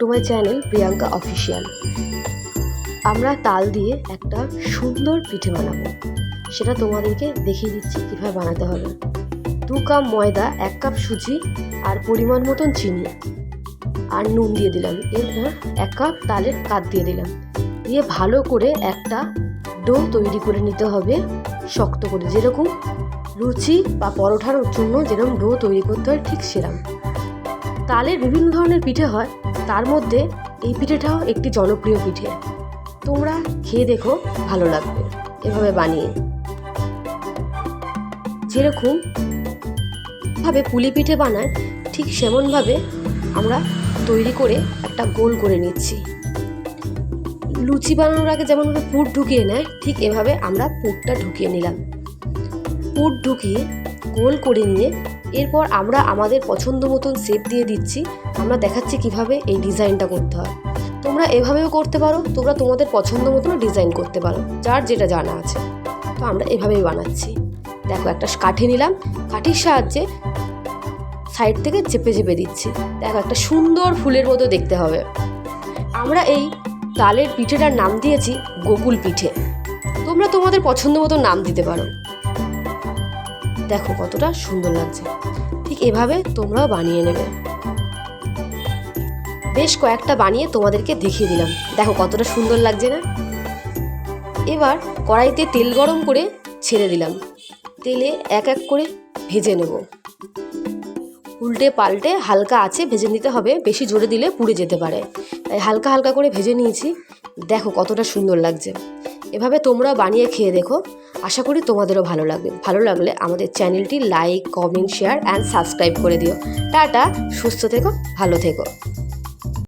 To my channel Priyanka official আমরা তাল দিয়ে একটা সুন্দর পিঠে বানাবো। সেটা তোমাদেরকে দেখিয়ে দিচ্ছি কীভাবে বানাতে হবে। দু কাপ ময়দা, এক কাপ সুজি আর পরিমাণ মতন চিনি। আর নুন দিয়ে দিলাম। এরপর এক কাপ তালের কাত দিয়ে দিলাম। দিয়ে ভালো করে একটা ডো তৈরি করে নিতে হবে শক্ত করে। যেরকম লুচি বা পরোঠার জন্য যেরকম ডো তৈরি করতে হয় ঠিক সেরকম। তালের বিভিন্ন ধরনের পিঠে হয়, তার মধ্যে এই পিঠেটাও একটি জনপ্রিয় পিঠে। তোমরা খেয়ে দেখো, ভালো লাগবে। এভাবে বানিয়ে। যেরকম ভাবে পুলি পিঠে বানায়, ঠিক সেমনভাবে আমরা তৈরি করে একটা গোল করে নিচ্ছি। লুচি বানানোর আগে যেমনভাবে পুর ঢুকিয়ে নেয়, ঠিক এভাবে আমরা পুরটা ঢুকিয়ে নিলাম। পুর ঢুকিয়ে গোল করে নিয়ে এরপর আমরা আমাদের পছন্দ মতন শেপ দিয়ে দিচ্ছি। আমরা দেখাচ্ছি কীভাবে এই ডিজাইনটা করতে হয়। তোমরা এভাবেও করতে পারো, তোমরা তোমাদের পছন্দ মতন ডিজাইন করতে পারো, যার যেটা জানা আছে। তো আমরা এভাবেই বানাচ্ছি। দেখো, একটা কাঠি নিলাম, কাঠির সাহায্যে সাইড থেকে চেপে চেপে দিচ্ছি। দেখো, একটা সুন্দর ফুলের মতো দেখতে হবে। আমরা এই তালের পিঠেটার নাম দিয়েছি গোকুল পিঠে। তোমরা তোমাদের পছন্দ মতো নাম দিতে পারো। দেখো কতটা সুন্দর লাগছে। ঠিক এভাবে তোমরাও বানিয়ে নেবে। বেশ কয়েকটা বানিয়ে তোমাদেরকে দেখিয়ে দিলাম। দেখো কতটা সুন্দর লাগছে না? এবার কড়াইতে তেল গরম করে ছেড়ে দিলাম। তেলে এক এক করে ভেজে নেব। উল্টে পাল্টে হালকা আছে ভেজে নিতে হবে, বেশি জোরে দিলে পুড়ে যেতে পারে। তাই হালকা হালকা করে ভেজে নিয়েছি। দেখো কতটা সুন্দর লাগছে। এভাবে তোমরা বানিয়ে খেয়ে দেখো। আশা করি তোমাদেরও ভালো লাগবে। ভালো লাগলে আমাদের চ্যানেলটি like, comment, share and subscribe করে দিও। টাটা, সুস্থ থেকো, ভালো থেকো।